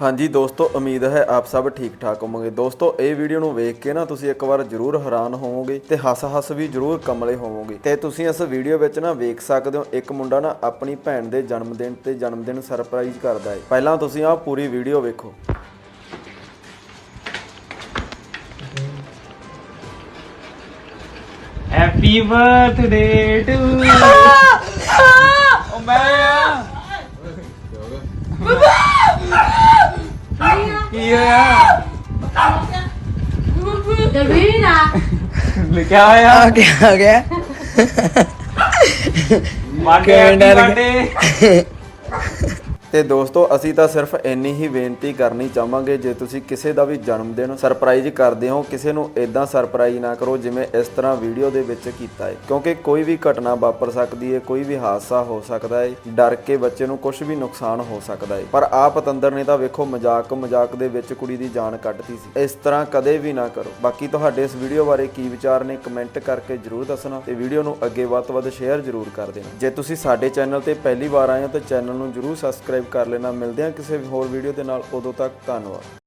ਹਾਂਜੀ ਦੋਸਤੋ, ਉਮੀਦ ਹੈ ਆਪ ਸਭ ਠੀਕ ਠਾਕ ਹੋਵੋਗੇ। ਦੋਸਤੋ, ਇਹ ਵੀਡੀਓ ਨੂੰ ਵੇਖ ਕੇ ਨਾ ਤੁਸੀਂ ਇੱਕ ਵਾਰ ਜ਼ਰੂਰ ਹੈਰਾਨ ਹੋਵੋਗੇ ਤੇ ਹੱਸ-ਹੱਸ ਵੀ ਜ਼ਰੂਰ ਕਮਲੇ ਹੋਵੋਗੇ। ਤੇ ਤੁਸੀਂ ਇਸ ਵੀਡੀਓ ਵਿੱਚ ਨਾ ਵੇਖ ਸਕਦੇ ਹੋ, ਇੱਕ ਮੁੰਡਾ ਨਾ ਆਪਣੀ ਭੈਣ ਦੇ ਜਨਮ ਦਿਨ ਤੇ ਜਨਮ ਦਿਨ ਸਰਪ੍ਰਾਈਜ਼ ਕਰਦਾ ਹੈ। ਪਹਿਲਾਂ ਤੁਸੀਂ ਆਹ ਪੂਰੀ ਵੀਡੀਓ ਵੇਖੋ। ਹੈਪੀ ਬਰਥਡੇ ਟੂ ਕੀ ਹੋਇਆ? Davina! ਲਿਖਿਆ ਹੋਇਆ? ਆ ਗਿਆ ਆ ਗਿਆ। ਕਿਵੇਂ ਡਰ ਬਰਥਡੇ ਤੇ ਦੋਸਤੋ, ਅਸੀਂ ਤਾਂ ਸਿਰਫ ਇੰਨੀ ਹੀ ਬੇਨਤੀ ਕਰਨੀ ਚਾਹਾਂਗੇ, ਜੇ ਤੁਸੀਂ ਕਿਸੇ ਦਾ ਵੀ ਜਨਮ ਦਿਨ ਸਰਪ੍ਰਾਈਜ਼ ਕਰਦੇ ਹੋ, ਕਿਸੇ ਨੂੰ ਇਦਾਂ ਸਰਪ੍ਰਾਈਜ਼ ਨਾ ਕਰੋ ਜਿਵੇਂ ਇਸ ਤਰ੍ਹਾਂ ਵੀਡੀਓ ਦੇ ਵਿੱਚ ਕੀਤਾ ਹੈ। ਕਿਉਂਕਿ ਕੋਈ ਵੀ ਘਟਨਾ ਵਾਪਰ ਸਕਦੀ ਹੈ, ਕੋਈ ਵੀ ਹਾਦਸਾ ਹੋ ਸਕਦਾ ਹੈ, ਡਰ ਕੇ ਬੱਚੇ ਨੂੰ ਕੁਝ ਵੀ ਨੁਕਸਾਨ ਹੋ ਸਕਦਾ ਹੈ। ਪਰ ਆ ਪਤੰਦਰ ਨੇ ਤਾਂ ਵੇਖੋ ਮਜ਼ਾਕ ਮਜ਼ਾਕ ਦੇ ਵਿੱਚ ਕੁੜੀ ਦੀ ਜਾਨ ਕੱਢਤੀ ਸੀ। ਇਸ ਤਰ੍ਹਾਂ ਕਦੇ ਵੀ ਨਾ ਕਰੋ। ਬਾਕੀ ਤੁਹਾਡੇ ਇਸ ਵੀਡੀਓ ਬਾਰੇ ਕੀ ਵਿਚਾਰ ਨੇ, ਕਮੈਂਟ ਕਰਕੇ ਜਰੂਰ ਦੱਸਣਾ ਤੇ ਵੀਡੀਓ ਨੂੰ ਅੱਗੇ ਵੱਧ ਤੋਂ ਵੱਧ ਸ਼ੇਅਰ ਜਰੂਰ ਕਰ ਦੇਣਾ। ਜੇ ਤੁਸੀਂ ਸਾਡੇ ਚੈਨਲ ਤੇ ਪਹਿਲੀ ਵਾਰ ਆਏ ਹੋ, ਤਾਂ ਚੈਨਲ ਨੂੰ ਜਰੂਰ ਸਬਸਕ੍ਰਾਈਬ ਸਬਸਕ੍ਰਾਈਬ ਕਰ ਲੈਣਾ। ਮਿਲਦੇ ਹਾਂ ਕਿਸੇ ਹੋਰ ਵੀਡੀਓ ਦੇ ਨਾਲ। ਉਦੋਂ ਤੱਕ ਧੰਨਵਾਦ।